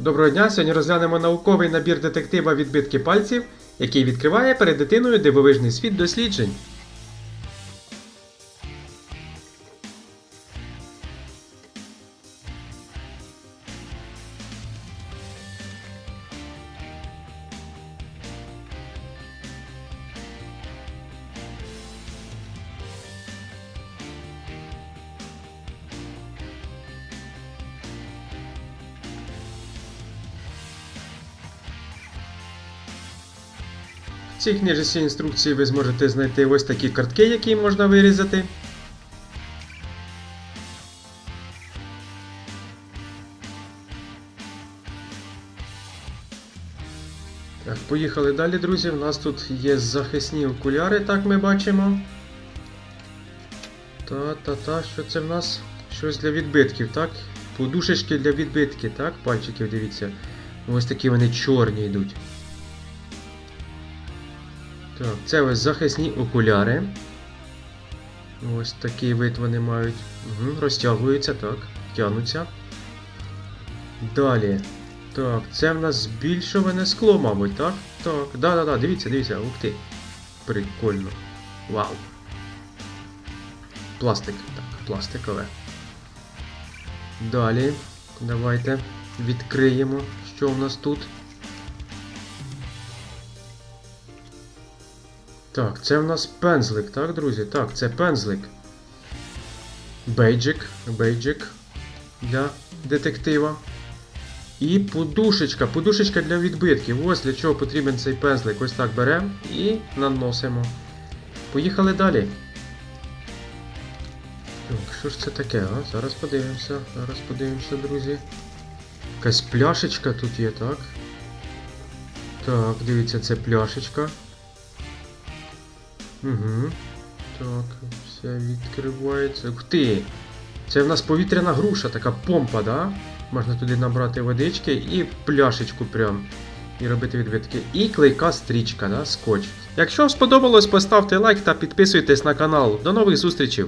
Доброго дня! Сьогодні розглянемо науковий набір детектива відбитки пальців, який відкриває перед дитиною дивовижний світ досліджень. В цій книжці інструкції ви зможете знайти ось такі картки, які можна вирізати. Так, поїхали далі, друзі. У нас тут є захисні окуляри, так ми бачимо. Та-та-та, що це в нас? Щось для відбитків, так? Подушечки для відбитків, так? Пальчиків, дивіться. Ось такі вони чорні йдуть. Так, це ось захисні окуляри. Ось такий вид вони мають. Угу, розтягуються, так, тягнуться. Далі. Так, це в нас збільшуване скло, мабуть, так? Так, да-да-да, дивіться, дивіться, ух ти. Прикольно. Вау. Пластик, так, пластикове. Далі. Давайте відкриємо, що в нас тут. Так, це в нас пензлик, так, друзі? Так, це пензлик. Бейджик, бейджик для детектива. І подушечка, подушечка для відбитків. Ось для чого потрібен цей пензлик. Ось так беремо і наносимо. Поїхали далі. Так, що ж це таке, а? Зараз подивимося, зараз подивимося, друзі. Якась пляшечка тут є, так? Так, дивіться, це пляшечка. Угу. Так, все відкривається. Ух ти! Це в нас повітряна груша, така помпа, да? Можна туди набрати водички і пляшечку прям. І робити відбитки. І клейка стрічка, да? скотч. Якщо вам сподобалось, поставте лайк та підписуйтесь на канал. До нових зустрічей!